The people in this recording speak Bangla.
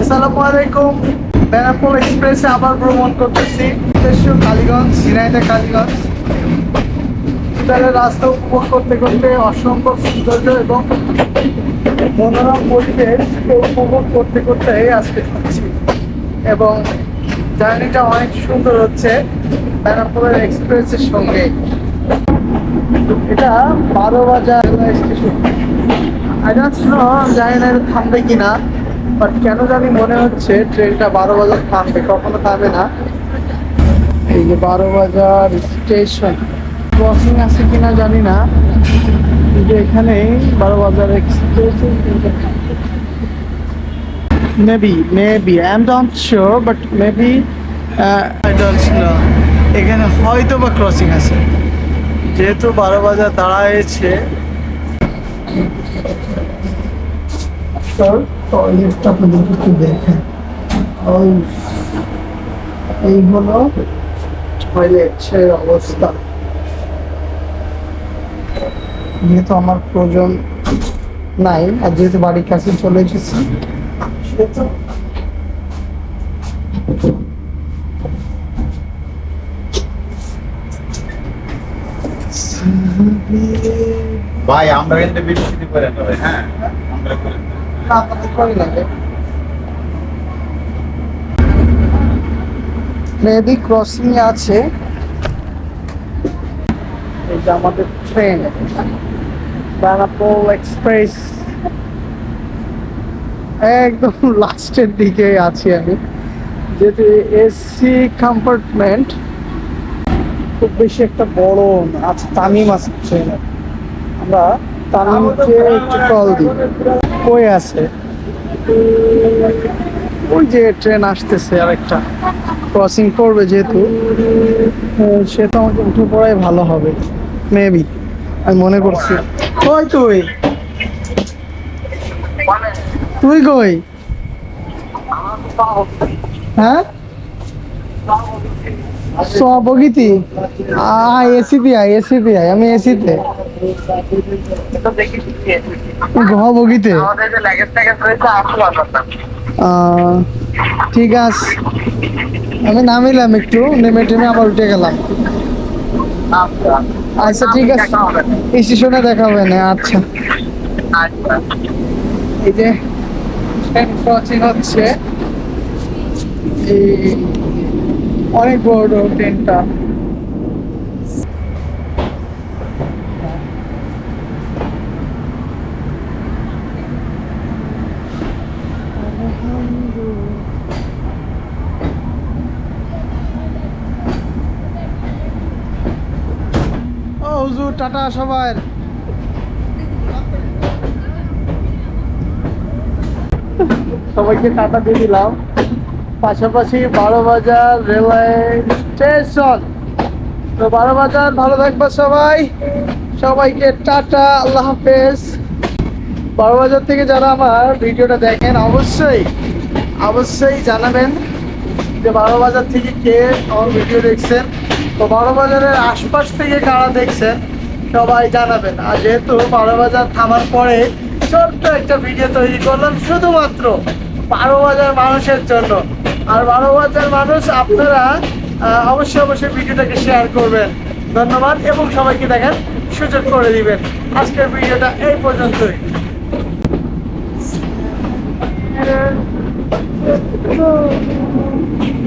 আসসালামু আলাইকুম। বেনাপোল এক্সপ্রেসে আবার ভ্রমণ করতেছি। উদ্দেশ্য কালীগঞ্জ ঝিনাইদা কালীগঞ্জ। তাহলে রাস্তা উপভোগ করতে করতে অসম্ভব সৌন্দর্য এবং মনোরম পরিবেশকে উপভোগ করতে করতে আজকে যাচ্ছি। এবং জার্নিটা অনেক সুন্দর হচ্ছে বেনাপোলের এক্সপ্রেসের সঙ্গে। এটা বারো Bazar station. I don't no জানি না এটা থামবে কিনা। বাট কেন জানি মনে হচ্ছে ট্রেনটা বারো বাজার থামবে, কখনো থামবে না। এই যে বারো বাজার স্টেশন ক্রসিং আছে কিনা জানি না। কিন্তু এখানেই বারো বাজার express maybe maybe I am not sure but maybe I don't know এখানে হয়তো বা ক্রসিং আছে। যেহেতু বারো বাজার দাঁড়ায়েছে টয়লেটটা একটু দেখেন। এই হলো টয়লেটের অবস্থা। যেহেতু আমার প্রয়োজন নাই, আর যেহেতু বাড়ির কাছে চলে এসেছি ভাই, আমরা কিন্তু বিরক্তি করে নেবে হ্যাঁ? আমরা করে। না মেবি ক্রসিং আছে। আমাদের ট্রেন বেনাপোল এক্সপ্রেস একদম লাস্টের দিকে আছি আমি। যেহেতু এসি কম্পার্টমেন্ট খুব বেশি একটা বড় না আচ্ছা তামিম আছে ট্রেনে আমরা তামিমকে একটু কল দিই। কই আছে? ওই যে ট্রেন আসতেছে আরেকটা। ক্রসিং করবে যেহেতু সে তো আমাকে উঠে পড়াই ভালো হবে। মেবি আমি মনে করছি। কই তুই? তুই কই? হ্যাঁ? সবগিতি আয় এসিতে আয় এসিতে আয় আমি এসিতে ঘ ঠিক আছে। আমি নামিলাম একটু নেমে টেমে আবার উঠে গেলাম। আচ্ছা। ঠিক আছে। স্টেশনে দেখা হবে না আচ্ছা। এই যে ক্রসিং হচ্ছে। অনেক বড় ট্রেনটা টাটা সবাই সবাইকে টাটা দিয়ে দিলাম। পাশাপাশি বারো বাজার রেলওয়ে স্টেশন। তো বারো বাজার ভালো থাকবে সবাই। সবাইকে টাটা, আল্লাহ হাফেজ। বারো বাজার থেকে যারা আমার ভিডিওটা দেখেন, অবশ্যই অবশ্যই জানাবেন যে বারো বাজার থেকে কে আমার ভিডিও দেখছেন। তো বারো বাজারের আশপাশ থেকে কারা দেখছেন সবাই জানাবেন। আর যেহেতু বারো বাজার থামার পরে ছোট্ট একটা ভিডিও তৈরি করলাম শুধুমাত্র বারো বাজার মানুষের জন্য। আর বারো বাজার মানুষ আপনারা অবশ্যই অবশ্যই ভিডিওটাকে শেয়ার করবেন। ধন্যবাদ এবং সবাইকে দেখেন সুযোগ করে দিবেন। আজকের ভিডিওটা এই পর্যন্তই। Oh